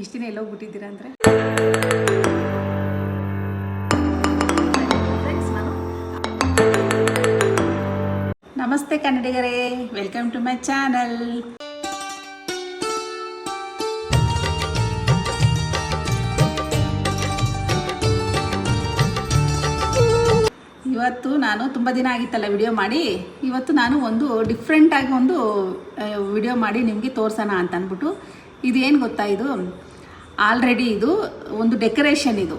ಇಷ್ಟು ದಿನ ಎಲ್ಲೋಗ್ಬಿಟ್ಟಿದ್ದೀರಾ ಅಂದರೆ? ನಮಸ್ತೆ ಕನ್ನಡಿಗರೇ ವೆಲ್ಕಮ್ ಟು ಮೈ ಚಾನಲ್ ಇವತ್ತು ನಾನು ತುಂಬ ದಿನ ಆಗಿತ್ತಲ್ಲ ವಿಡಿಯೋ ಮಾಡಿ. ಇವತ್ತು ನಾನು ಒಂದು ಡಿಫ್ರೆಂಟಾಗಿ ಒಂದು ವಿಡಿಯೋ ಮಾಡಿ ನಿಮಗೆ ತೋರ್ಸೋಣ ಅಂತ ಅಂದ್ಬಿಟ್ಟು ಇದೇನು ಗೊತ್ತಾ ಇದು? ಆಲ್ರೆಡಿ ಇದು ಒಂದು ಡೆಕೋರೇಷನ್ ಇದು.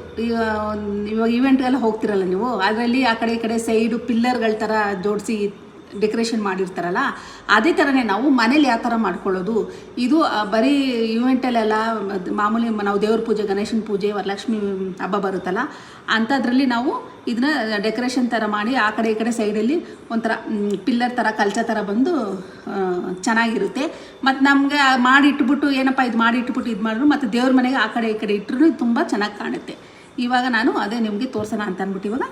ಇವಾಗ ಇವೆಂಟ್ಗೆಲ್ಲ ಹೋಗ್ತಿರಲ್ಲ ನೀವು, ಅದರಲ್ಲಿ ಆ ಕಡೆ ಈ ಕಡೆ ಸೈಡು ಪಿಲ್ಲರ್ಗಳ ಥರ ಜೋಡಿಸಿ ಡೆಕೋರೇಷನ್ ಮಾಡಿರ್ತಾರಲ್ಲ, ಅದೇ ಥರನೇ ನಾವು ಮನೇಲಿ ಯಾವ ಥರ ಮಾಡ್ಕೊಳ್ಳೋದು? ಇದು ಬರೀ ಇವೆಂಟಲ್ಲೆಲ್ಲ ಮಾಮೂಲಿ ನಾವು ದೇವ್ರ ಪೂಜೆ, ಗಣೇಶನ ಪೂಜೆ, ವರಲಕ್ಷ್ಮಿ ಹಬ್ಬ ಬರುತ್ತಲ್ಲ ಅಂಥದ್ರಲ್ಲಿ ನಾವು ಇದನ್ನ ಡೆಕೋರೇಷನ್ ಥರ ಮಾಡಿ ಆ ಕಡೆ ಈ ಕಡೆ ಸೈಡಲ್ಲಿ ಒಂಥರ ಪಿಲ್ಲರ್ ಥರ ಕಲ್ಚ ಥರ ಬಂದು ಚೆನ್ನಾಗಿರುತ್ತೆ. ಮತ್ತು ನಮಗೆ ಮಾಡಿ ಇಟ್ಬಿಟ್ಟು ಏನಪ್ಪ ಇದು ಮಾಡಿ ಇಟ್ಬಿಟ್ಟು ಇದು ಮಾಡಿದ್ರು, ಮತ್ತು ದೇವ್ರ ಮನೆಗೆ ಆ ಕಡೆ ಈ ಕಡೆ ಇಟ್ಟರು ತುಂಬ ಚೆನ್ನಾಗಿ ಕಾಣುತ್ತೆ. ಇವಾಗ ನಾನು ಅದೇ ನಿಮಗೆ ತೋರಿಸೋಣ ಅಂತ ಅಂದ್ಬಿಟ್ಟು ಇವಾಗ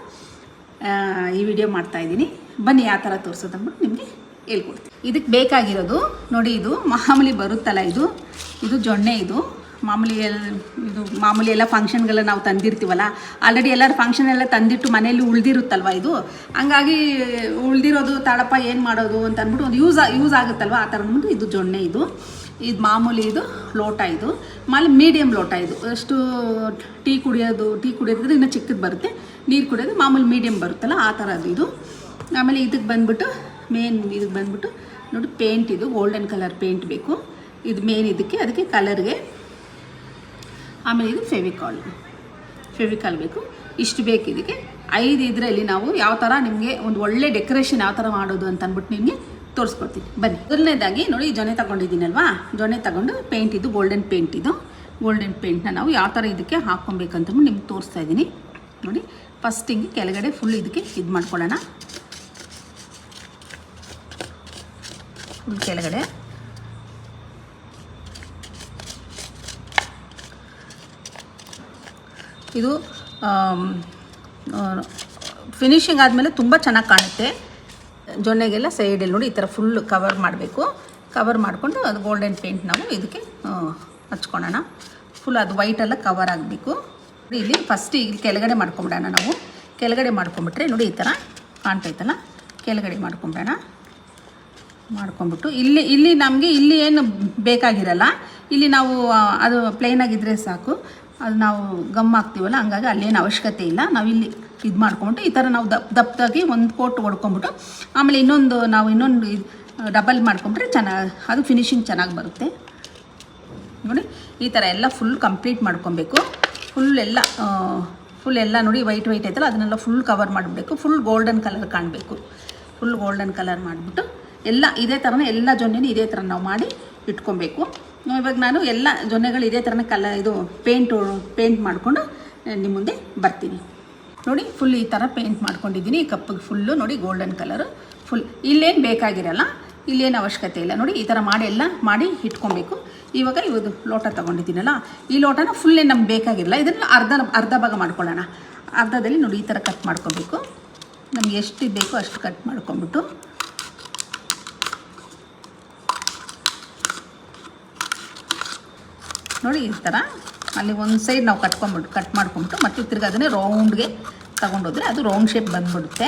ಈ ವಿಡಿಯೋ ಮಾಡ್ತಾ ಇದ್ದೀನಿ. ಬನ್ನಿ ಆ ಥರ ತೋರಿಸೋದು ಅಂದ್ಬಿಟ್ಟು ನಿಮಗೆ ಹೇಳ್ಕೊಡ್ತೀನಿ. ಇದಕ್ಕೆ ಬೇಕಾಗಿರೋದು, ನೋಡಿ ಇದು ಮಾಮೂಲಿ ಬರುತ್ತಲ್ಲ ಇದು? ಇದು ಜೊಣ್ಣೆ ಇದು. ಮಾಮೂಲಿ ಎಲ್ಲ ಇದು ಮಾಮೂಲಿ ಎಲ್ಲ ಫಂಕ್ಷನ್ಗೆಲ್ಲ ನಾವು ತಂದಿರ್ತೀವಲ್ಲ ಆಲ್ರೆಡಿ ಎಲ್ಲರ ಫಂಕ್ಷನ್ ಎಲ್ಲ ತಂದಿಟ್ಟು ಮನೇಲಿ ಉಳ್ದಿರುತ್ತಲ್ವ ಇದು? ಹಂಗಾಗಿ ಉಳ್ದಿರೋದು ತಾಳಪ್ಪ ಏನು ಮಾಡೋದು ಅಂತ ಅಂದ್ಬಿಟ್ಟು ಒಂದು ಯೂಸ್ ಯೂಸ್ ಆಗುತ್ತಲ್ವ ಆ ಥರ ಅಂದ್ಬಿಟ್ಟು ಇದು ಜೊಣ್ಣೆ ಇದು. ಇದು ಮಾಮೂಲಿ ಇದು ಲೋಟ ಇದು. ಮಾಮೂಲಿ ಮೀಡಿಯಮ್ ಲೋಟ ಇದು. ಅಷ್ಟು ಟೀ ಕುಡಿಯೋದು, ಟೀ ಕುಡಿಯೋದ್ರೆ ಇನ್ನೂ ಚಿಕ್ಕದು ಬರುತ್ತೆ, ನೀರು ಕುಡಿಯೋದು ಮಾಮೂಲಿ ಮೀಡಿಯಮ್ ಬರುತ್ತಲ್ಲ ಆ ಥರದ್ದು ಇದು. ಆಮೇಲೆ ಇದಕ್ಕೆ ಬಂದ್ಬಿಟ್ಟು ಮೇನ್ ಇದಕ್ಕೆ ಬಂದ್ಬಿಟ್ಟು ನೋಡಿ ಪೇಂಟ್ ಇದು ಗೋಲ್ಡನ್ ಕಲರ್ ಪೇಂಟ್ ಬೇಕು. ಇದು ಮೇನ್ ಇದಕ್ಕೆ, ಅದಕ್ಕೆ ಕಲರ್ಗೆ ಆಮೇಲೆ ಇದು ಫೆವಿಕಾಲ್ ಫೆವಿಕಾಲ್ ಬೇಕು. ಇಷ್ಟು ಬೇಕು ಇದಕ್ಕೆ. ಐದು ಇದರಲ್ಲಿ ನಾವು ಯಾವ ಥರ ನಿಮಗೆ ಒಂದು ಒಳ್ಳೆ ಡೆಕೋರೇಷನ್ ಯಾವ ಥರ ಮಾಡೋದು ಅಂತ ಅಂದ್ಬಿಟ್ಟು ನಿಮಗೆ ತೋರಿಸ್ಕೊಡ್ತೀನಿ. ಬನ್ನಿ. ಮೊದಲನೇದಾಗಿ ನೋಡಿ ಜೊನೆ ತಗೊಂಡಿದ್ದೀನಲ್ವಾ? ಜೊನೆ ತಗೊಂಡು ಪೇಂಟ್ ಇದು ಗೋಲ್ಡನ್ ಪೇಂಟ್ ಇದು. ಗೋಲ್ಡನ್ ಪೇಂಟ್ನ ನಾವು ಯಾವ ಥರ ಇದಕ್ಕೆ ಹಾಕ್ಕೊಬೇಕಂತ ನಿಮ್ಗೆ ತೋರಿಸ್ತಾ ಇದ್ದೀನಿ. ನೋಡಿ ಫಸ್ಟ್ ಹಿಂಗೆ ಕೆಳಗಡೆ ಫುಲ್ ಇದಕ್ಕೆ ಇದು ಮಾಡ್ಕೊಳ್ಳೋಣ ಫುಲ್ ಕೆಳಗಡೆ. ಇದು ಫಿನಿಶಿಂಗ್ ಆದಮೇಲೆ ತುಂಬ ಚೆನ್ನಾಗಿ ಕಾಣುತ್ತೆ. ಜೊನ್ನೆಗೆಲ್ಲ ಸೈಡಲ್ಲಿ ನೋಡಿ ಈ ಥರ ಫುಲ್ ಕವರ್ ಮಾಡಬೇಕು. ಕವರ್ ಮಾಡಿಕೊಂಡು ಅದು ಗೋಲ್ಡನ್ ಪೇಂಟ್ ನಾವು ಇದಕ್ಕೆ ಹಚ್ಕೊಳ್ಳೋಣ ಫುಲ್ ಅದು ವೈಟೆಲ್ಲ ಕವರ್ ಆಗಬೇಕು. ಇಲ್ಲಿ ಫಸ್ಟ್ ಇಲ್ಲಿ ಕೆಳಗಡೆ ಮಾಡ್ಕೊಂಬಿಡೋಣ ನಾವು. ಕೆಳಗಡೆ ಮಾಡ್ಕೊಂಬಿಟ್ರೆ ನೋಡಿ ಈ ಥರ ಕಾಣ್ತೈತಲ್ಲ ಕೆಳಗಡೆ ಮಾಡ್ಕೊಂಬಿಡೋಣ. ಮಾಡ್ಕೊಂಬಿಟ್ಟು ಇಲ್ಲಿ ಇಲ್ಲಿ ನಮಗೆ ಇಲ್ಲಿ ಏನು ಬೇಕಾಗಿರಲ್ಲ, ಇಲ್ಲಿ ನಾವು ಅದು ಪ್ಲೇನ್ ಆಗಿದ್ರೆ ಸಾಕು. ಅದು ನಾವು ಗಮ್ ಹಾಕ್ತೀವಲ್ಲ, ಹಂಗಾಗಿ ಅಲ್ಲೇನು ಅವಶ್ಯಕತೆ ಇಲ್ಲ. ನಾವು ಇಲ್ಲಿ ಇದು ಮಾಡ್ಕೊಂಬಿಟ್ಟು ಈ ಥರ ನಾವು ದಪ್ಪ ದಪ್ಪದಾಗಿ ಒಂದು ಕೋಟ್ ಹೊಡ್ಕೊಂಬಿಟ್ಟು ಆಮೇಲೆ ಇನ್ನೊಂದು, ನಾವು ಇನ್ನೊಂದು ಡಬಲ್ ಮಾಡ್ಕೊಂಬಿಟ್ರೆ ಚೆನ್ನಾಗಿ ಅದು ಫಿನಿಶಿಂಗ್ ಚೆನ್ನಾಗಿ ಬರುತ್ತೆ. ನೋಡಿ, ಈ ಥರ ಎಲ್ಲ ಫುಲ್ ಕಂಪ್ಲೀಟ್ ಮಾಡ್ಕೊಬೇಕು. ಫುಲ್ ಎಲ್ಲ ಫುಲ್ ಎಲ್ಲ ನೋಡಿ ವೈಟ್ ವೈಟ್ ಐತಲ್ಲ, ಅದನ್ನೆಲ್ಲ ಫುಲ್ ಕವರ್ ಮಾಡಿಬಿಡಬೇಕು. ಫುಲ್ ಗೋಲ್ಡನ್ ಕಲರ್ ಕಾಣಬೇಕು. ಫುಲ್ ಗೋಲ್ಡನ್ ಕಲರ್ ಮಾಡಿಬಿಟ್ಟು ಎಲ್ಲ ಇದೇ ಥರನೇ ಎಲ್ಲ ಜೊನ್ನೆನೂ ಇದೇ ಥರ ನಾವು ಮಾಡಿ ಇಟ್ಕೊಬೇಕು. ಇವಾಗ ನಾನು ಎಲ್ಲ ಜೊನ್ನೆಗಳು ಇದೇ ಥರನೇ ಕಲ ಇದು ಪೇಂಟ್ ಪೇಂಟ್ ಮಾಡಿಕೊಂಡು ನಿಮ್ಮ ಮುಂದೆ ಬರ್ತೀನಿ. ನೋಡಿ ಫುಲ್ ಈ ಥರ ಪೇಂಟ್ ಮಾಡ್ಕೊಂಡಿದ್ದೀನಿ. ಈ ಕಪ್ಪಿಗೆ ಫುಲ್ಲು ನೋಡಿ ಗೋಲ್ಡನ್ ಕಲರು ಫುಲ್ ಇಲ್ಲೇನು ಬೇಕಾಗಿರಲ್ಲ, ಇಲ್ಲೇನು ಅವಶ್ಯಕತೆ ಇಲ್ಲ. ನೋಡಿ, ಈ ಥರ ಮಾಡಿ ಎಲ್ಲ ಮಾಡಿ ಇಟ್ಕೊಬೇಕು. ಇವಾಗ ಇವೊಂದು ಲೋಟ ತೊಗೊಂಡಿದ್ದೀನಲ್ಲ, ಈ ಲೋಟನ ಫುಲ್ ಏನು ನಮ್ಗೆ ಬೇಕಾಗಿರಲ್ಲ, ಇದನ್ನು ಅರ್ಧ ಅರ್ಧ ಭಾಗ ಮಾಡ್ಕೊಳ್ಳೋಣ. ಅರ್ಧದಲ್ಲಿ ನೋಡಿ, ಈ ಥರ ಕಟ್ ಮಾಡ್ಕೊಬೇಕು. ನಮ್ಗೆ ಎಷ್ಟು ಬೇಕೋ ಅಷ್ಟು ಕಟ್ ಮಾಡ್ಕೊಂಬಿಟ್ಟು ನೋಡಿ ಈ ಥರ ಅಲ್ಲಿ ಒಂದು ಸೈಡ್ ನಾವು ಕಟ್ಕೊಂಬಿಟ್ಟು ಕಟ್ ಮಾಡ್ಕೊಂಬಿಟ್ಟು ಮತ್ತೆ ತಿರ್ಗಿ ಅದನ್ನೇ ರೌಂಡ್ಗೆ ತಗೊಂಡೋದ್ರೆ ಅದು ರೌಂಡ್ ಶೇಪ್ ಬಂದ್ಬಿಡುತ್ತೆ.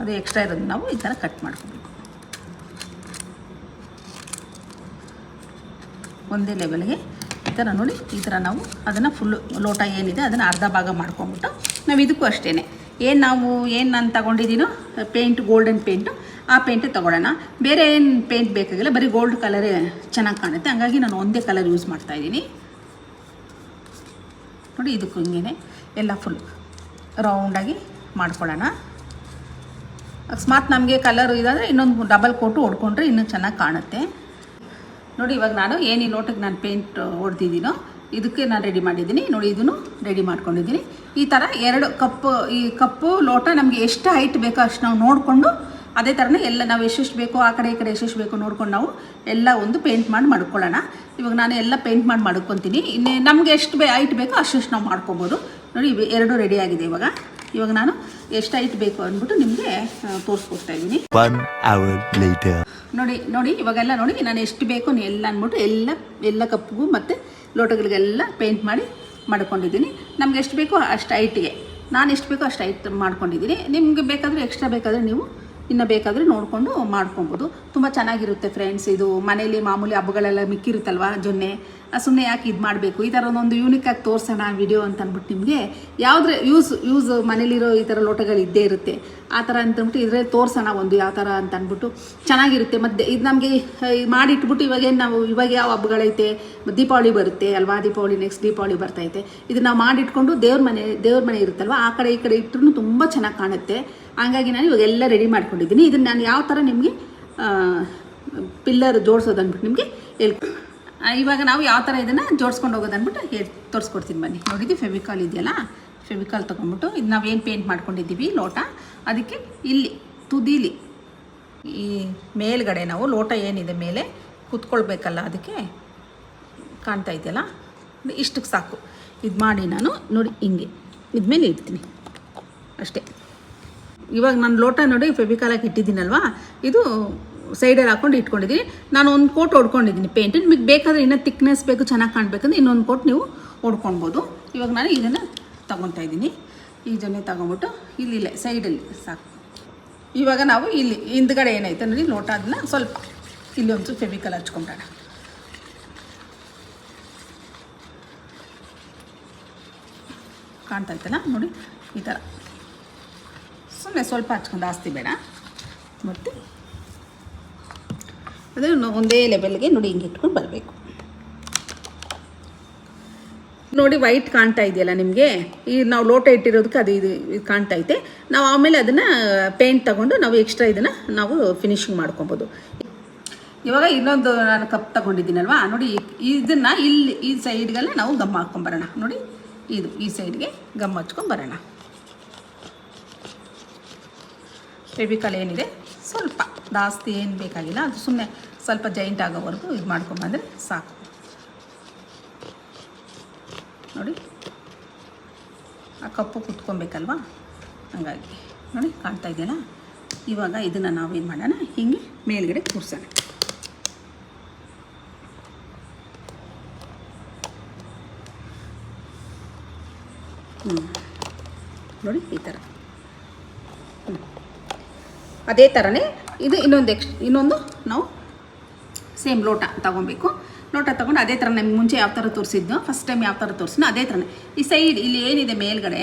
ಅದು ಎಕ್ಸ್ಟ್ರಾ ಇರೋದು ನಾವು ಈ ಥರ ಕಟ್ ಮಾಡ್ಕೋಬೇಕು. ಒಂದೇ ಲೆವೆಲ್ಗೆ ಥರ ನೋಡಿ ಈ ಥರ ನಾವು ಅದನ್ನು ಫುಲ್ಲು ಲೋಟ ಏನಿದೆ ಅದನ್ನು ಅರ್ಧ ಭಾಗ ಮಾಡ್ಕೊಂಬಿಟ್ಟು ನಾವು ಇದಕ್ಕೂ ಅಷ್ಟೇ ಏನು ನಾವು ಏನು ನಾನು ತಗೊಂಡಿದ್ದೀನೋ ಪೇಂಟ್ ಗೋಲ್ಡನ್ ಪೇಂಟು ಆ ಪೇಂಟು ತೊಗೊಳ್ಳೋಣ. ಬೇರೆ ಏನು ಪೇಂಟ್ ಬೇಕಾಗಿಲ್ಲ, ಬರೀ ಗೋಲ್ಡ್ ಕಲರೇ ಚೆನ್ನಾಗಿ ಕಾಣುತ್ತೆ. ಹಂಗಾಗಿ ನಾನು ಒಂದೇ ಕಲರ್ ಯೂಸ್ ಮಾಡ್ತಾಯಿದ್ದೀನಿ ನೋಡಿ ಇದಕ್ಕೂ ಹಿಂಗೆ ಎಲ್ಲ ಫುಲ್ ರೌಂಡಾಗಿ ಮಾಡ್ಕೊಳ್ಳೋಣ. ಅಕಸ್ಮಾತ್ ನಮಗೆ ಕಲರ್ ಇದಾದರೆ ಇನ್ನೊಂದು ಡಬಲ್ ಕೋಟು ಹೊಡ್ಕೊಂಡ್ರೆ ಇನ್ನೂ ಚೆನ್ನಾಗಿ ಕಾಣುತ್ತೆ. ನೋಡಿ, ಇವಾಗ ನಾನು ಏನೇ ನೋಟಕ್ಕೆ ನಾನು ಪೇಂಟ್ ಹೊಡೆದಿದ್ದೀನೋ, ಇದಕ್ಕೆ ನಾನು ರೆಡಿ ಮಾಡಿದ್ದೀನಿ. ನೋಡಿ, ಇದನ್ನು ರೆಡಿ ಮಾಡ್ಕೊಂಡಿದ್ದೀನಿ. ಈ ಥರ ಎರಡು ಕಪ್ಪು ಈ ಕಪ್ಪು ಲೋಟ ನಮಗೆ ಎಷ್ಟು ಹೈಟ್ ಬೇಕೋ ಅಷ್ಟು ನಾವು ನೋಡಿಕೊಂಡು, ಅದೇ ಥರನೇ ಎಲ್ಲ ನಾವು ಎಷ್ಟೆಷ್ಟು ಬೇಕೋ ಆ ಕಡೆ ಈ ಕಡೆ ಎಷ್ಟೆಷ್ಟು ಬೇಕೋ ನೋಡ್ಕೊಂಡು ನಾವು ಎಲ್ಲ ಒಂದು ಪೇಂಟ್ ಮಾಡಿ ಮಾಡ್ಕೊಳ್ಳೋಣ. ಇವಾಗ ನಾನು ಎಲ್ಲ ಪೇಂಟ್ ಮಾಡಿ ಮಾಡ್ಕೊತೀನಿ. ಇನ್ನೇ ನಮಗೆ ಎಷ್ಟು ಬೇ ಹೈಟ್ ಬೇಕೋ ಅಷ್ಟೆಷ್ಟು ನಾವು ಮಾಡ್ಕೊಬೋದು. ನೋಡಿ ಎರಡು ರೆಡಿ ಆಗಿದೆ ಇವಾಗ. ಇವಾಗ ನಾನು ಎಷ್ಟು ಐಟ್ ಬೇಕು ಅಂದ್ಬಿಟ್ಟು ನಿಮಗೆ ತೋರಿಸ್ಕೊಡ್ತಾ ಇದ್ದೀನಿ. Hour later. ನೋಡಿ ನೋಡಿ ಇವಾಗೆಲ್ಲ ನೋಡಿ ನಾನು ಎಷ್ಟು ಬೇಕು ಎಲ್ಲ ಅಂದ್ಬಿಟ್ಟು ಎಲ್ಲ ಎಲ್ಲ ಕಪ್ಪಿಗೂ ಮತ್ತು ಲೋಟಗಳಿಗೆಲ್ಲ ಪೇಂಟ್ ಮಾಡಿ ಮಾಡ್ಕೊಂಡಿದ್ದೀನಿ. ನಮ್ಗೆ ಎಷ್ಟು ಬೇಕೋ ಅಷ್ಟು ಐಟಿಗೆ ನಾನು ಎಷ್ಟು ಬೇಕೋ ಅಷ್ಟು ಐಟ್ ಮಾಡ್ಕೊಂಡಿದ್ದೀನಿ. ನಿಮ್ಗೆ ಬೇಕಾದರೆ ಎಕ್ಸ್ಟ್ರಾ ಬೇಕಾದರೆ ನೀವು ಇನ್ನು ಬೇಕಾದರೆ ನೋಡಿಕೊಂಡು ಮಾಡ್ಕೊಬೋದು. ತುಂಬ ಚೆನ್ನಾಗಿರುತ್ತೆ ಫ್ರೆಂಡ್ಸ್ ಇದು ಮನೇಲಿ ಮಾಮೂಲಿ ಹಬ್ಬಗಳೆಲ್ಲ ಮಿಕ್ಕಿರುತ್ತಲ್ವ ಜೊನ್ನೆ? ಸುಮ್ಮನೆ ಯಾಕೆ ಇದು ಮಾಡಬೇಕು? ಈ ಥರ ಒಂದೊಂದು ಯೂನಿಕಾಗಿ ತೋರಿಸೋಣ ವಿಡಿಯೋ ಅಂತ ಅಂದ್ಬಿಟ್ಟು ನಿಮಗೆ ಯಾವುದ್ರ ಯೂಸ್ ಯೂಸ್ ಮನೇಲಿರೋ ಈ ಥರ ಲೋಟಗಳು ಇದ್ದೇ ಇರುತ್ತೆ. ಆ ಥರ ಅಂತಂದ್ಬಿಟ್ಟು ಇದ್ರೆ ತೋರಿಸೋಣ ಒಂದು ಯಾವ ಥರ ಅಂತ ಅಂದ್ಬಿಟ್ಟು ಚೆನ್ನಾಗಿರುತ್ತೆ. ಮತ್ತು ಇದು ನಮಗೆ ಮಾಡಿಟ್ಬಿಟ್ಟು ಇವಾಗೇನು ನಾವು, ಇವಾಗ ಯಾವ ಹಬ್ಬಗಳೈತೆ? ದೀಪಾವಳಿ ಬರುತ್ತೆ ಅಲ್ವಾ? ದೀಪಾವಳಿ ನೆಕ್ಸ್ಟ್ ದೀಪಾವಳಿ ಬರ್ತೈತೆ ಇದು ನಾವು ಮಾಡಿಟ್ಕೊಂಡು ದೇವ್ರ ಮನೆ ದೇವ್ರ ಮನೆ ಇರುತ್ತಲ್ವ? ಆ ಕಡೆ ಈ ಕಡೆ ಇಟ್ಟರು ತುಂಬ ಚೆನ್ನಾಗಿ ಕಾಣುತ್ತೆ. ಹಂಗಾಗಿ ನಾನು ಇವಾಗ ಎಲ್ಲ ರೆಡಿ ಮಾಡ್ಕೊಂಡಿದ್ದೀನಿ. ಇದನ್ನು ನಾನು ಯಾವ ಥರ ನಿಮಗೆ ಪಿಲ್ಲರ್ ಜೋಡಿಸೋದು ಅಂದ್ಬಿಟ್ಟು ನಿಮಗೆ ಹೇಳ್ಕೊ ಇವಾಗ ನಾವು ಯಾವ ಥರ ಇದನ್ನು ಜೋಡಿಸ್ಕೊಂಡು ಹೋಗೋದು ಅಂದ್ಬಿಟ್ಟು ಹೇಳಿ ತೋರಿಸ್ಕೊಡ್ತೀನಿ ಬನ್ನಿ. ನೋಡಿದ್ದು ಫೆವಿಕಾಲ್ ಇದೆಯಲ್ಲ? ಫೆವಿಕಾಲ್ ತೊಗೊಂಬಿಟ್ಟು ಇದು ನಾವೇನು ಪೇಂಟ್ ಮಾಡ್ಕೊಂಡಿದ್ದೀವಿ? ಲೋಟ. ಅದಕ್ಕೆ ಇಲ್ಲಿ, ತುದಿಲಿ, ಈ ಮೇಲ್ಗಡೆ ನಾವು ಲೋಟ ಏನಿದೆ ಮೇಲೆ ಕುತ್ಕೊಳ್ಬೇಕಲ್ಲ ಅದಕ್ಕೆ ಕಾಣ್ತಾ ಇದೆಯಲ್ಲ? ಇಷ್ಟಕ್ಕೆ ಸಾಕು. ಇದು ಮಾಡಿ ನಾನು ನೋಡಿ ಹಿಂಗೆ. ಇದ್ಮೇಲೆ ಇಡ್ತೀನಿ. ಅಷ್ಟೇ. ಇವಾಗ ನಾನು ಲೋಟ ನೋಡಿ ಫೆಬಿಕಾಲಾಗಿ ಇಟ್ಟಿದ್ದೀನಲ್ವಾ? ಇದು ಸೈಡಲ್ಲಿ ಹಾಕೊಂಡು ಇಟ್ಕೊಂಡಿದ್ದೀನಿ. ನಾನು ಒಂದು ಕೋಟ್ ಹೊಡ್ಕೊಂಡಿದ್ದೀನಿ ಪೇಂಟ್ ನಿಮಗೆ ಬೇಕಾದರೆ ಇನ್ನೂ ತಿಕ್ನೆಸ್ ಬೇಕು, ಚೆನ್ನಾಗಿ ಕಾಣಬೇಕಂದ್ರೆ ಇನ್ನೊಂದು ಕೋಟ್ ನೀವು ಹೊಡ್ಕೊಳ್ಬೋದು ಇವಾಗ ನಾನು ಇದನ್ನು ತೊಗೊತಾ ಇದ್ದೀನಿ. ಇದನ್ನೇ ತೊಗೊಂಬಿಟ್ಟು ಇಲ್ಲಿಲ್ಲ ಸೈಡಲ್ಲಿ ಸಾಕು. ಇವಾಗ ನಾವು ಇಲ್ಲಿ ಹಿಂದ್ಗಡೆ ಏನೈತೆ ನೋಡಿ, ಲೋಟ ಅದನ್ನ ಸ್ವಲ್ಪ ಇಲ್ಲಿ ಒಂದು ಫೆವಿಕಲ್ ಹಚ್ಕೊಂಬಿಡೋಣ ಕಾಣ್ತಾ ಇತ್ತಲ್ಲ ನೋಡಿ, ಈ ಥರ ಸುಮ್ಮನೆ ಸ್ವಲ್ಪ ಹಚ್ಕೊಂಡು ಜಾಸ್ತಿ ಬೇಡ. ಮತ್ತು? ಅದನ್ನು ಒಂದೇ ಲೆವೆಲ್ಗೆ ನೋಡಿ ಹಿಂಗೆ ಇಟ್ಕೊಂಡು ಬರಬೇಕು. ನೋಡಿ ವೈಟ್ ಕಾಣ್ತಾ ಇದೆಯಲ್ಲ ನಿಮಗೆ? ಈ ನಾವು ಲೋಟ ಇಟ್ಟಿರೋದಕ್ಕೆ ಅದು ಇದು ಇದು ಕಾಣ್ತಾ ಐತೆ. ನಾವು ಆಮೇಲೆ ಅದನ್ನು ಪೇಂಟ್ ತಗೊಂಡು ನಾವು ಎಕ್ಸ್ಟ್ರಾ ಇದನ್ನು ನಾವು ಫಿನಿಶಿಂಗ್ ಮಾಡ್ಕೊಬೋದು. ಇವಾಗ ಇನ್ನೊಂದು ನಾನು ಕಪ್ ತಗೊಂಡಿದ್ದೀನಲ್ವಾ? ನೋಡಿ, ಇದನ್ನು ಇಲ್ಲಿ, ಈ ಸೈಡ್ಗೆಲ್ಲ ನಾವು ಗಮ್ ಹಾಕ್ಕೊಂಬರೋಣ ನೋಡಿ, ಇದು ಈ ಸೈಡ್ಗೆ ಗಮ್ ಹಚ್ಕೊಂಡು ಫೆವಿಕಾಲ್ ಏನಿದೆ ಸ್ವಲ್ಪ ಜಾಸ್ತಿ ಏನು ಬೇಕಾಗಿಲ್ಲ. ಅದು ಸುಮ್ಮನೆ ಸ್ವಲ್ಪ ಜೈಂಟ್ ಆಗೋವರೆಗೂ ಇದು ಮಾಡ್ಕೊಂಬಂದರೆ ಸಾಕು. ನೋಡಿ. ಆ ಕಪ್ಪು ಕುತ್ಕೊಬೇಕಲ್ವಾ? ಹಾಗಾಗಿ. ನೋಡಿ, ಕಾಣ್ತಾ ಇದೆಯಲ್ಲ ಇವಾಗ ಇದನ್ನು ನಾವೇನು ಮಾಡೋಣ? ಹಿಂಗೆ ಮೇಲ್ಗಡೆ ಕೂರ್ಸೋಣ. ಹ್ಞೂ ನೋಡಿ, ಈ ಥರ. ಅದೇ ಥರನೇ ಇದು ಇನ್ನೊಂದು ಎಕ್ಸ್, ಇನ್ನೊಂದು ನಾವು ಸೇಮ್ ಲೋಟ ತೊಗೊಬೇಕು. ಲೋಟ ತೊಗೊಂಡು ಅದೇ ಥರ ನಮ್ಗೆ ಮುಂಚೆ ಯಾವ ಥರ ತೋರಿಸಿದ್ನೋ ಫಸ್ಟ್ ಟೈಮ್ ಯಾವ ಥರ ತೋರಿಸಿದ್ನೋ ಅದೇ ಥರನೇ ಈ ಸೈಡ್ ಇಲ್ಲಿ ಏನಿದೆ ಮೇಲ್ಗಡೆ,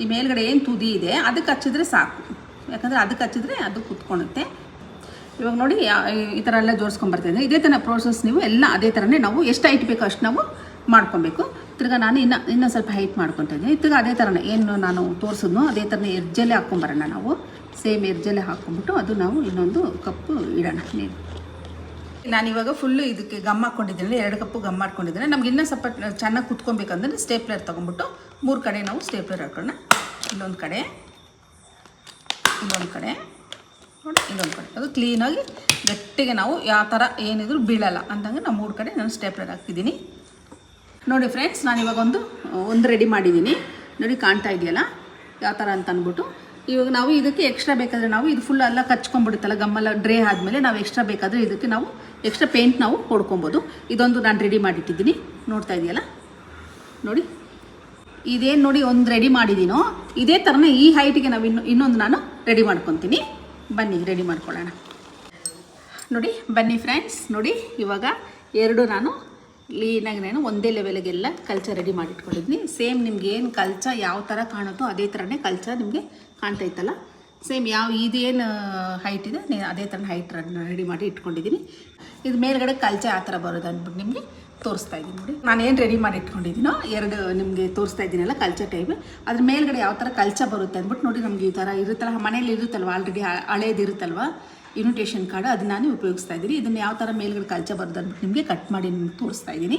ಈ ಮೇಲ್ಗಡೆ ಏನು ತುದಿ ಇದೆ, ಅದಕ್ಕೆ ಹಚ್ಚಿದ್ರೆ ಸಾಕು. ಯಾಕಂದರೆ ಅದಕ್ಕೆ ಹಚ್ಚಿದ್ರೆ ಅದು ಕುತ್ಕೊಳುತ್ತೆ ಇವಾಗ ನೋಡಿ ಈ ಥರ ಎಲ್ಲ ಜೋಡಿಸ್ಕೊಂಬರ್ತಿದ್ದೆ ಇದೇ ಥರ ಪ್ರೋಸೆಸ್ ನೀವು ಎಲ್ಲ ಅದೇ ಥರನೇ ನಾವು, ಎಷ್ಟು ಐಟ್ ಬೇಕೋ ಅಷ್ಟು ನಾವು ಮಾಡ್ಕೊಬೇಕು. ತಿರ್ಗಾ ನಾನು ಇನ್ನು, ಇನ್ನೂ ಸ್ವಲ್ಪ ಹೈಟ್ ಮಾಡ್ಕೊತಾ ಇದ್ದೀನಿ. ತಿರ್ಗಾ ಅದೇ ಥರನೇ ಏನು ನಾನು ತೋರಿಸಿದ್ನೋ ಅದೇ ಥರನೇ ಎರ್ಜಲ್ಲೇ ಹಾಕ್ಕೊಂಬರೋಣ ನಾವು. ಸೇಮ್ ಎರ್ಜಲ್ಲೇ ಹಾಕ್ಕೊಂಬಿಟ್ಟು ಅದು ನಾವು ಇನ್ನೊಂದು ಕಪ್ಪು ಇಡೋಣ. ನೀರು ನಾನಿವಾಗ ಫುಲ್ಲು ಇದಕ್ಕೆ ಗಮ್ ಹಾಕ್ಕೊಂಡಿದ್ದೀನಿ ಎರಡು ಕಪ್ಪು ಗಮ್ ಮಾಡ್ಕೊಂಡಿದ್ದೀನಿ. ನಮ್ಗೆ ಇನ್ನೂ ಸ್ವಲ್ಪ ಚೆನ್ನಾಗಿ ಕುತ್ಕೊಬೇಕಂದ್ರೆ ಸ್ಟೇಪ್ಲರ್ ತೊಗೊಂಬಿಟ್ಟು ಮೂರು ಕಡೆ ನಾವು ಸ್ಟೇಪ್ಲರ್ ಹಾಕೋಣ. ಇನ್ನೊಂದು ಕಡೆ. ಇನ್ನೊಂದು ಕಡೆ. ನೋಡಿ, ಇನ್ನೊಂದು ಕಡೆ. ಅದು ಕ್ಲೀನಾಗಿ ಗಟ್ಟಿಗೆ ನಾವು ಯಾವ ಥರ ಏನಿದ್ರು ಬೀಳಲ್ಲ. ಅಂದಂಗೆ ನಾವು ಮೂರು ಕಡೆ ನಾನು ಸ್ಟೇಪ್ಲರ್ ಹಾಕ್ತಿದ್ದೀನಿ. ನೋಡಿ ಫ್ರೆಂಡ್ಸ್ ನಾನು ಇವಾಗ ಒಂದು ಒಂದು ರೆಡಿ ಮಾಡಿದ್ದೀನಿ ನೋಡಿ ಕಾಣ್ತಾ ಇದೆಯಲ್ಲ? ಯಾವ ಥರ ಅಂತ ಅಂದ್ಬಿಟ್ಟು. ಇವಾಗ ನಾವು ಇದಕ್ಕೆ ಎಕ್ಸ್ಟ್ರಾ ಬೇಕಾದರೆ ನಾವು ಇದು ಫುಲ್ ಎಲ್ಲ ಕಚ್ಕೊಂಡ್ಬಿಡುತ್ತಲ್ಲ ಗಮ್ಮೆಲ್ಲ ಡ್ರೇ ಆದಮೇಲೆ ನಾವು ಎಕ್ಸ್ಟ್ರಾ ಬೇಕಾದರೆ ಇದಕ್ಕೆ ನಾವು ಎಕ್ಸ್ಟ್ರಾ ಪೇಂಟ್ ನಾವು ಹೊಡ್ಕೊಬೋದು. ಇದೊಂದು ನಾನು ರೆಡಿ ಮಾಡಿಟ್ಟಿದ್ದೀನಿ. ನೋಡ್ತಾ ಇದೆಯಲ್ಲ? ನೋಡಿ. ಇದೇನು ನೋಡಿ ಒಂದು ರೆಡಿ ಮಾಡಿದ್ದೀನೋ ಇದೇ ಥರನೇ ಈ ಹೈಟಿಗೆ ನಾವು ಇನ್ನು, ಇನ್ನೊಂದು ನಾನು ರೆಡಿ ಮಾಡ್ಕೊತೀನಿ. ಬನ್ನಿ ರೆಡಿ ಮಾಡ್ಕೊಳ್ಳೋಣ. ನೋಡಿ, ಬನ್ನಿ ಫ್ರೆಂಡ್ಸ್ ನೋಡಿ, ಇವಾಗ ಎರಡು ನಾನು ಕ್ಲೀನಾಗಿ ನಾನು ಒಂದೇ ಲೆವೆಲ್ಗೆಲ್ಲ ಕಲ್ಚ ರೆಡಿ ಮಾಡಿಟ್ಕೊಂಡಿದ್ದೀನಿ ಸೇಮ್ ನಿಮ್ಗೆ ಏನು ಕಲ್ಚ ಯಾವ ಥರ ಕಾಣುತ್ತೋ ಅದೇ ಥರನೇ ಕಲ್ಚ ನಿಮಗೆ ಕಾಣ್ತೈತಲ್ಲ ಸೇಮ್ ಯಾವ ಇದೇನು ಹೈಟ್ ಇದೆ ನೀನು ಅದೇ ಥರ ಹೈಟ್ ರೆಡಿ ಮಾಡಿ ಇಟ್ಕೊಂಡಿದ್ದೀನಿ ಇದು ಮೇಲ್ಗಡೆ ಕಲ್ಚ ಆ ಥರ ಬರೋದು ಅಂದ್ಬಿಟ್ಟು ನಿಮಗೆ ತೋರಿಸ್ತಾ ಇದ್ದೀನಿ ನೋಡಿ. ನಾನು ಏನು ರೆಡಿ ಮಾಡಿ ಇಟ್ಕೊಂಡಿದ್ದೀನೋ ಎರಡು ನಿಮಗೆ ತೋರಿಸ್ತಾ ಇದ್ದೀನಲ್ಲ ಕಲ್ಚರ್ ಟೈಪ್ ಅದ್ರ ಮೇಲ್ಗಡೆ ಯಾವ ಥರ ಕಲ್ಚ ಬರುತ್ತೆ ಅಂದ್ಬಿಟ್ಟು ನೋಡಿ ನಮಗೆ ಈ ಥರ ಇರುತ್ತಲ್ಲ, ಮನೇಲಿ ಇರುತ್ತಲ್ವ ಆಲ್ರೆಡಿ ಹಳೇದು ಇನ್ವಿಟೇಷನ್ ಕಾರ್ಡ್ ಅದನ್ನ ನಾನು ಉಪಯೋಗಿಸ್ತಾ ಇದ್ದೀನಿ. ಇದನ್ನು ಯಾವ ಥರ ಮೇಲ್ಗಡೆ ಕಲ್ಚ ಬರೋದು ಅಂದ್ಬಿಟ್ಟು ನಿಮಗೆ ಕಟ್ ಮಾಡಿ ತೋರಿಸ್ತಾ ಇದ್ದೀನಿ.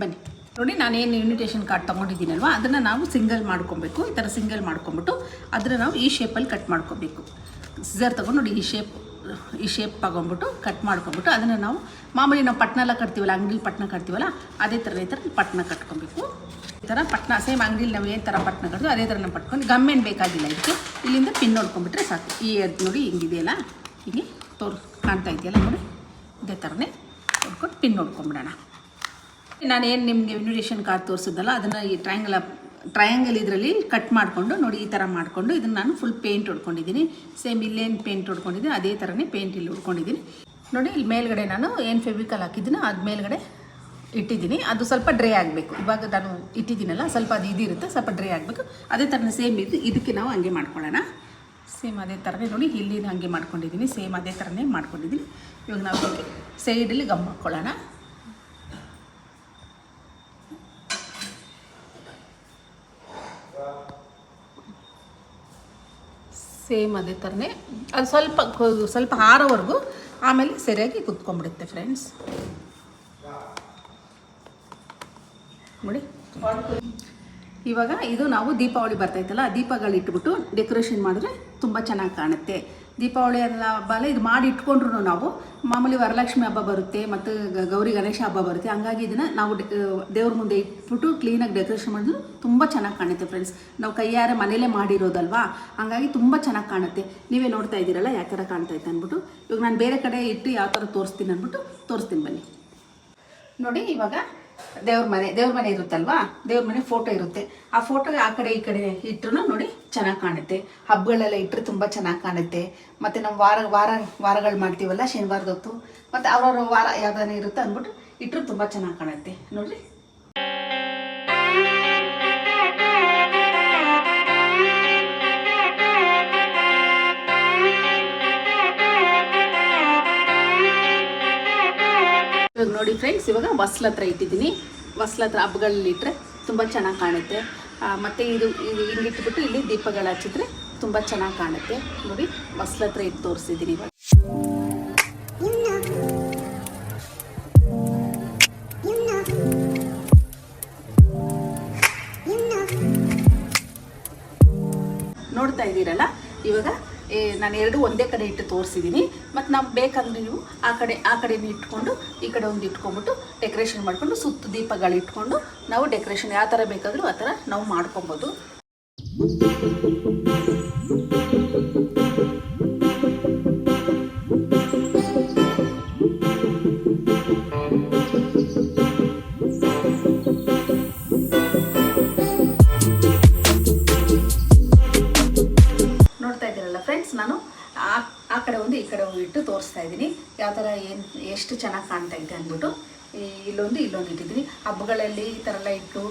ಬನ್ನಿ. ನೋಡಿ, ನಾನೇನು ಇನ್ವಿಟೇಷನ್ ಕಾರ್ಡ್ ತೊಗೊಂಡಿದ್ದೀನಲ್ವ? ಅದನ್ನು ನಾವು ಸಿಂಗಲ್ ಮಾಡ್ಕೊಬೇಕು. ಈ ಥರ ಸಿಂಗಲ್ ಮಾಡ್ಕೊಂಬಿಟ್ಟು ಅದನ್ನು ನಾವು ಈ ಶೇಪಲ್ಲಿ ಕಟ್ ಮಾಡ್ಕೊಬೇಕು. ಸಿಸರ್ ತೊಗೊಂಡು ನೋಡಿ, ಈ ಶೇಪ್ ಈ ಶೇಪ್ ತಗೊಂಡ್ಬಿಟ್ಟು ಕಟ್ ಮಾಡ್ಕೊಂಬಿಟ್ಟು ಅದನ್ನು ನಾವು ಮಾಮೂಲಿ ನಾವು ಪಟ್ನ ಎಲ್ಲ ಕಟ್ತೀವಲ್ಲ, ಅಂಗಡಿಲಿ ಪಟ್ನ ಕಟ್ತೀವಲ್ಲ, ಅದೇ ಥರ ಈ ಥರ ಪಟ್ನ ಕಟ್ಕೊಬೇಕು. ಥರ ಪಟ್ನ ಸೇಮ್ ಅಂಗಡಿಲಿ ನಾವು ಏನು ಥರ ಪಟ್ನ ಕಟ್ತೀವಿ ಅದೇ ಥರ ನಾವು ಪಟ್ಕೊಂಡು ಗಮ್ಮೇನು ಬೇಕಾಗಿಲ್ಲ ಇದಕ್ಕೆ. ಇಲ್ಲಿಂದ ಪಿನ್ ನೋಡ್ಕೊಂಬಿಟ್ರೆ ಸಾಕು. ಈ ನೋಡಿ ಹಿಂಗಿದೆಯಲ್ಲ? ಹೀಗೆ ತೋರ್ ಕಾಣ್ತಾ ಇದೆಯಲ್ಲ ನೋಡಿ? ಇದೇ ಥರನೇ ನೋಡ್ಕೊಂಡು ಪಿನ್ ನೋಡ್ಕೊಂಬಿಡೋಣ. ನಾನು ಏನು ನಿಮಗೆ ಇನ್ವಿಟೇಷನ್ ಕಾರ್ಡ್ ತೋರಿಸಿದ್ದಲ್ಲ, ಅದನ್ನು ಈ ಟ್ರಯಾಂಗಲ್ ಟ್ರಯಾಂಗಲ್ ಇದರಲ್ಲಿ ಕಟ್ ಮಾಡಿಕೊಂಡು ನೋಡಿ ಈ ಥರ ಮಾಡಿಕೊಂಡು ಇದನ್ನು ನಾನು ಫುಲ್ ಪೇಂಟ್ ಹೊಡ್ಕೊಂಡಿದ್ದೀನಿ. ಸೇಮ್ ಇಲ್ಲೇನು ಪೇಂಟ್ ಹೊಡ್ಕೊಂಡಿದ್ದೀನಿ, ಅದೇ ಥರನೇ ಪೇಂಟ್ ಇಲ್ಲಿ ಹೊಡ್ಕೊಂಡಿದ್ದೀನಿ ನೋಡಿ, ಇಲ್ಲಿ ಮೇಲ್ಗಡೆ ನಾನು ಏನು ಫೆವಿಕಲ್ ಹಾಕಿದ್ದೀನೋ ಅದು ಮೇಲ್ಗಡೆ ಇಟ್ಟಿದ್ದೀನಿ. ಅದು ಸ್ವಲ್ಪ ಡ್ರೈ ಆಗಬೇಕು. ಇವಾಗ ನಾನು ಇಟ್ಟಿದ್ದೀನಲ್ಲ, ಸ್ವಲ್ಪ ಅದು ಇದಿರುತ್ತೆ, ಸ್ವಲ್ಪ ಡ್ರೈ ಆಗಬೇಕು. ಅದೇ ಥರನೇ ಸೇಮ್ ಇದು, ಇದಕ್ಕೆ ನಾವು ಹಂಗೆ ಮಾಡ್ಕೊಳ್ಳೋಣ. ಸೇಮ್ ಅದೇ ಥರನೇ ನೋಡಿ ಇಲ್ಲಿ ಹಂಗೆ ಮಾಡ್ಕೊಂಡಿದ್ದೀನಿ, ಸೇಮ್ ಅದೇ ಥರನೇ ಮಾಡ್ಕೊಂಡಿದ್ದೀನಿ. ಇವಾಗ ನಾವು ಸೈಡಲ್ಲಿ ಗಮ್ ಹಾಕ್ಕೊಳ್ಳೋಣ ಸೇಮ್ ಅದೇ ಥರನೇ, ಅದು ಸ್ವಲ್ಪ ಸ್ವಲ್ಪ ಹಾರೋವರೆಗೂ ಆಮೇಲೆ ಸರಿಯಾಗಿ ಕುತ್ಕೊಂಡ್ಬಿಡುತ್ತೆ ಫ್ರೆಂಡ್ಸ್ ನೋಡಿ. ಇವಾಗ ಇದು ನಾವು ದೀಪಾವಳಿ ಬರ್ತೈತಲ್ಲ ದೀಪಗಳು ಇಟ್ಬಿಟ್ಟು ಡೆಕೋರೇಷನ್ ಮಾಡಿದ್ರೆ ತುಂಬ ಚೆನ್ನಾಗಿ ಕಾಣುತ್ತೆ. ದೀಪಾವಳಿ ಎಲ್ಲ ಹಬ್ಬ ಎಲ್ಲ ಇದು ಮಾಡಿ ಇಟ್ಕೊಂಡ್ರು ನಾವು. ಮಾಮೂಲಿ ವರಲಕ್ಷ್ಮಿ ಹಬ್ಬ ಬರುತ್ತೆ, ಮತ್ತು ಗೌರಿ ಗಣೇಶ ಹಬ್ಬ ಬರುತ್ತೆ. ಹಂಗಾಗಿ ಇದನ್ನು ನಾವು ದೇವ್ರ ಮುಂದೆ ಇಟ್ಬಿಟ್ಟು ಕ್ಲೀನಾಗಿ ಡೆಕೋರೇಷನ್ ಮಾಡಿದ್ರು ತುಂಬ ಚೆನ್ನಾಗಿ ಕಾಣುತ್ತೆ ಫ್ರೆಂಡ್ಸ್ ನಾವು ಕೈಯಾರೆ ಮನೇಲೇ ಮಾಡಿರೋದಲ್ವಾ? ಹಂಗಾಗಿ ತುಂಬ ಚೆನ್ನಾಗಿ ಕಾಣುತ್ತೆ. ನೀವೇ ನೋಡ್ತಾ ಇದ್ದೀರಲ್ಲ ಯಾವ ಥರ ಕಾಣ್ತೈತೆ ಅಂದ್ಬಿಟ್ಟು. ಇವಾಗ ನಾನು ಬೇರೆ ಕಡೆ ಇಟ್ಟು ಯಾವ ಥರ ತೋರಿಸ್ತೀನಿ ಅಂದ್ಬಿಟ್ಟು ತೋರಿಸ್ತೀನಿ ಬನ್ನಿ. ನೋಡಿ ಇವಾಗ ದೇವ್ರ ಮನೆ ದೇವ್ರ ಮನೆ ಇರುತ್ತಲ್ವಾ? ದೇವ್ರ ಮನೆ ಫೋಟೋ ಇರುತ್ತೆ. ಆ ಫೋಟೋ ಆ ಕಡೆ ಈ ಕಡೆ ಇಟ್ಟರು ನೋಡಿ ಚೆನ್ನಾಗಿ ಕಾಣುತ್ತೆ. ಹಬ್ಬಗಳೆಲ್ಲ ಇಟ್ಟರೆ ತುಂಬ ಚೆನ್ನಾಗಿ ಕಾಣುತ್ತೆ. ಮತ್ತು ನಾವು ವಾರ ವಾರ, ವಾರಗಳು ಮಾಡ್ತೀವಲ್ಲ ಶನಿವಾರದ ಹೊತ್ತು ಮತ್ತು ಅವ್ರವ್ರ ವಾರ ಯಾವ್ದಾನ ಇರುತ್ತೆ ಅಂದ್ಬಿಟ್ಟು ಇಟ್ಟರು ತುಂಬ ಚೆನ್ನಾಗಿ ಕಾಣುತ್ತೆ. ನೋಡ್ರಿ. ನೋಡಿ ಫ್ರೆಂಡ್ಸ್ ಇವಾಗ ವಸ್ಲ ಹತ್ರ ಇಟ್ಟಿದ್ದೀನಿ. ವಸ್ಲ ಹತ್ರ ಹಬ್ಬಗಳಲ್ಲಿ ಇಟ್ಟರೆ ತುಂಬ ಚೆನ್ನಾಗಿ ಕಾಣುತ್ತೆ. ಮತ್ತು ಇದು ಇದು ಹಿಂಗಿಟ್ಬಿಟ್ಟು ಇಲ್ಲಿ ದೀಪಗಳು ಹಚ್ಚಿದ್ರೆ ತುಂಬ ಚೆನ್ನಾಗಿ ಕಾಣುತ್ತೆ. ನೋಡಿ, ವಸ್ಲ ಹತ್ರ ಇಟ್ಟು ತೋರಿಸಿದ್ದೀನಿ ಇವಾಗ. ನೋಡ್ತಾ ಇದ್ದೀರಲ್ಲ, ಇವಾಗ ನಾನು ಎರಡು ಒಂದೇ ಕಡೆ ಇಟ್ಟು ತೋರಿಸಿದ್ದೀನಿ. ಮತ್ತು ನಾವು ಬೇಕಂದ್ರೆ ನೀವು ಆ ಕಡೆ, ಆ ಕಡೆನೂ ಇಟ್ಕೊಂಡು, ಈ ಕಡೆ ಒಂದು ಇಟ್ಕೊಂಡ್ಬಿಟ್ಟು ಡೆಕೋರೇಷನ್ ಮಾಡಿಕೊಂಡು, ಸುತ್ತ ದೀಪಗಳು ಇಟ್ಕೊಂಡು ನಾವು ಡೆಕೋರೇಷನ್ ಯಾವ ಥರ ಬೇಕಾದರೂ ಆ ಥರ ನಾವು ಮಾಡ್ಕೊಬೋದು. ಒಂದು ಈ ಕಡೆ ಒಂದು ಇಟ್ಟು ತೋರಿಸ್ತಾ ಇದ್ದೀನಿ. ಯಾವ ಥರ ಏನು, ಎಷ್ಟು ಚೆನ್ನಾಗಿ ಕಾಣ್ತಾ ಇದೆ ಅಂದ್ಬಿಟ್ಟು. ಇಲ್ಲೊಂದು ಇಲ್ಲೊಂದು ಇಟ್ಟಿದ್ದೀನಿ. ಹಬ್ಬಗಳಲ್ಲಿ ಈ ಥರ ಎಲ್ಲ ಇಟ್ಟು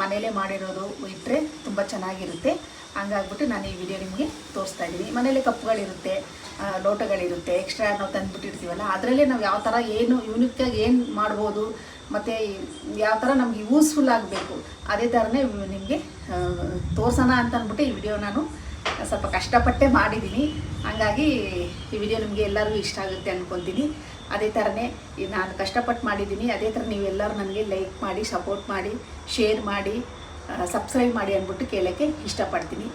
ಮನೇಲೇ ಮಾಡಿರೋದು ಇಟ್ಟರೆ ತುಂಬ ಚೆನ್ನಾಗಿರುತ್ತೆ. ಹಂಗಾಗ್ಬಿಟ್ಟು ನಾನು ಈ ವಿಡಿಯೋ ನಿಮಗೆ ತೋರಿಸ್ತಾ ಇದ್ದೀನಿ. ಮನೇಲಿ ಕಪ್ಗಳಿರುತ್ತೆ ಲೋಟಗಳಿರುತ್ತೆ ಎಕ್ಸ್ಟ್ರಾ ನಾವು ತಂದುಬಿಟ್ಟಿರ್ತೀವಲ್ಲ ಅದರಲ್ಲೇ ನಾವು ಯಾವ ಥರ ಏನು ಯೂನಿಕ್ಕಾಗಿ ಏನು ಮಾಡ್ಬೋದು, ಮತ್ತು ಯಾವ ಥರ ನಮಗೆ ಯೂಸ್ಫುಲ್ ಆಗಬೇಕು, ಅದೇ ಥರನೇ ನಿಮಗೆ ತೋರ್ಸೋಣ ಅಂತ ಅಂದ್ಬಿಟ್ಟು ಈ ವಿಡಿಯೋ ನಾನು ಸ್ವಲ್ಪ ಕಷ್ಟಪಟ್ಟೆ ಮಾಡಿದ್ದೀನಿ. ಹಂಗಾಗಿ ಈ ವಿಡಿಯೋ ನಿಮಗೆ ಎಲ್ಲರಿಗೂ ಇಷ್ಟ ಆಗುತ್ತೆ ಅಂದ್ಕೊತೀನಿ ಅದೇ ಥರನೇ ನಾನು ಕಷ್ಟಪಟ್ಟು ಮಾಡಿದ್ದೀನಿ. ಅದೇ ಥರ ನೀವೆಲ್ಲರೂ ನನಗೆ ಲೈಕ್ ಮಾಡಿ ಸಪೋರ್ಟ್ ಮಾಡಿ ಶೇರ್ ಮಾಡಿ ಸಬ್ಸ್ಕ್ರೈಬ್ ಮಾಡಿ ಅಂದ್ಬಿಟ್ಟು ಕೇಳೋಕ್ಕೆ ಇಷ್ಟಪಡ್ತೀನಿ.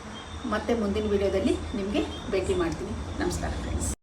ಮತ್ತು ಮುಂದಿನ ವಿಡಿಯೋದಲ್ಲಿ ನಿಮಗೆ ಭೇಟಿ ಮಾಡ್ತೀನಿ. ನಮಸ್ಕಾರ ಫ್ರೆಂಡ್ಸ್